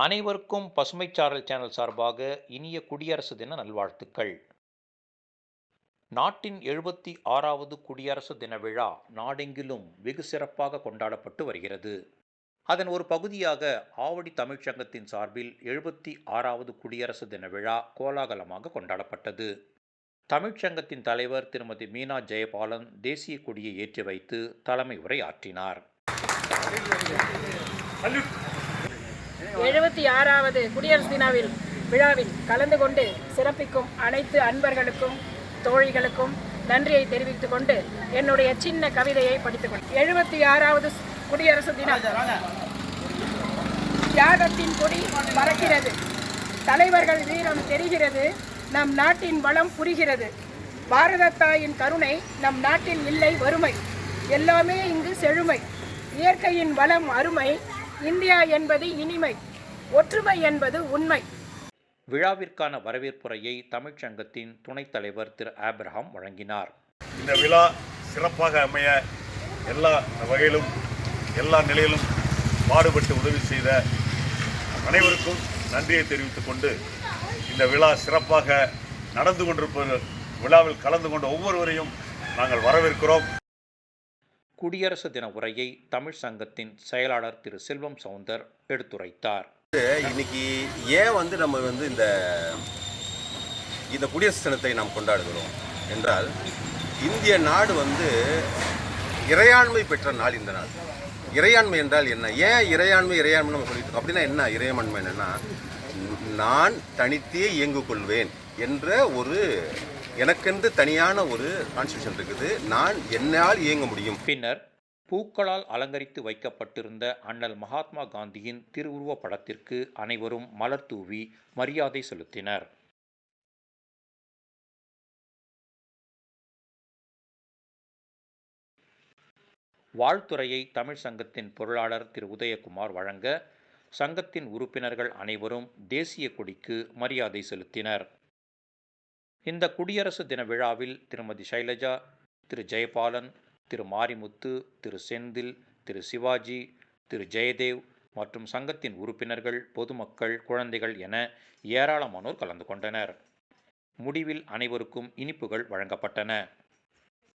அனைவருக்கும் பசுமைச்சாரல் சேனல் சார்பாக இனிய குடியரசு தின நல்வாழ்த்துக்கள். நாட்டின் எழுபத்தி ஆறாவது குடியரசு தின விழா நாடெங்கிலும் வெகு சிறப்பாக கொண்டாடப்பட்டு வருகிறது. அதன் ஒரு பகுதியாக ஆவடி தமிழ்ச்சங்கத்தின் சார்பில் எழுபத்தி ஆறாவது குடியரசு தின விழா கோலாகலமாக கொண்டாடப்பட்டது. தமிழ்ச்சங்கத்தின் தலைவர் திருமதி மீனா ஜெயபாலன் தேசிய கொடியை ஏற்றி வைத்து தலைமை உரை ஆற்றினார் எழுபத்தி ஆறாவது குடியரசு தினாவில் விழாவில் கலந்து கொண்டு சிறப்பிக்கும் அனைத்து அன்பர்களுக்கும் தோழிகளுக்கும் நன்றியை தெரிவித்துக் கொண்டு என்னுடைய சின்ன கவிதையை படித்துக்கொண்டு எழுபத்தி ஆறாவது குடியரசு தினம். தியாகத்தின் கொடி பறக்கிறது. தலைவர்கள் வீரம் தெரிகிறது. நம் நாட்டின் வளம் புரிகிறது. பாரத தாயின் கருணை நம் நாட்டில் இல்லை வறுமை. எல்லாமே இங்கு செழுமை. இயற்கையின் வளம் அருமை. இந்தியா என்பது இனிமை. ஒற்றுமை என்பது உண்மை. விழாவிற்கான வரவேற்புரையை தமிழ்ச்சங்கத்தின் துணைத் தலைவர் திரு ஆபிரஹாம் வழங்கினார். இந்த விழா சிறப்பாக அமைய எல்லா வகையிலும் எல்லா நிலையிலும் பாடுபட்டு உதவி செய்த அனைவருக்கும் நன்றியை தெரிவித்துக் கொண்டு இந்த விழா சிறப்பாக நடந்து கொண்டிருப்பது விழாவில் கலந்து கொண்ட ஒவ்வொருவரையும் நாங்கள் வரவேற்கிறோம். குடியரசு தின உரையை தமிழ் சங்கத்தின் செயலாளர் திரு செல்வம் சவுந்தர் எடுத்துரைத்தார். இன்னைக்கு ஏன் வந்து நம்ம வந்து இந்த இந்த குடியரசு தினத்தை நாம் கொண்டாடுகிறோம் என்றால் இந்திய நாடு வந்து இறையாண்மை பெற்ற நாள் இந்த நாள். இறையாண்மை என்றால் என்ன? ஏன் இறையாண்மை இறையாண்மை நம்ம சொல்லிட்டு அப்படின்னா என்ன? இறையாண்மை என்னன்னா நான் தனித்தே இயங்கு கொள்வேன் என்ற ஒரு எனக்கென்று தனியான ஒரு கான்ஸ்டியூஷன் இருக்குது. நான் என்னால் இயங்க முடியும். பின்னர் பூக்களால் அலங்கரித்து வைக்கப்பட்டிருந்த அண்ணல் மகாத்மா காந்தியின் திருவுருவப் படத்திற்கு அனைவரும் மலர் தூவி மரியாதை செலுத்தினர். வாழ்த்துறையை தமிழ் சங்கத்தின் பொருளாளர் திரு. உதயகுமார் வழங்க சங்கத்தின் உறுப்பினர்கள் அனைவரும் தேசிய கொடிக்கு மரியாதை செலுத்தினர். இந்த குடியரசு தின விழாவில் திருமதி சைலஜா திரு. ஜெயபாலன் திரு மாரிமுத்து திரு செந்தில் திரு சிவாஜி திரு ஜெயதேவ் மற்றும் சங்கத்தின் உறுப்பினர்கள் பொதுமக்கள் குழந்தைகள் என ஏராளமானோர் கலந்து கொண்டனர். முடிவில் அனைவருக்கும் இனிப்புகள் வழங்கப்பட்டன.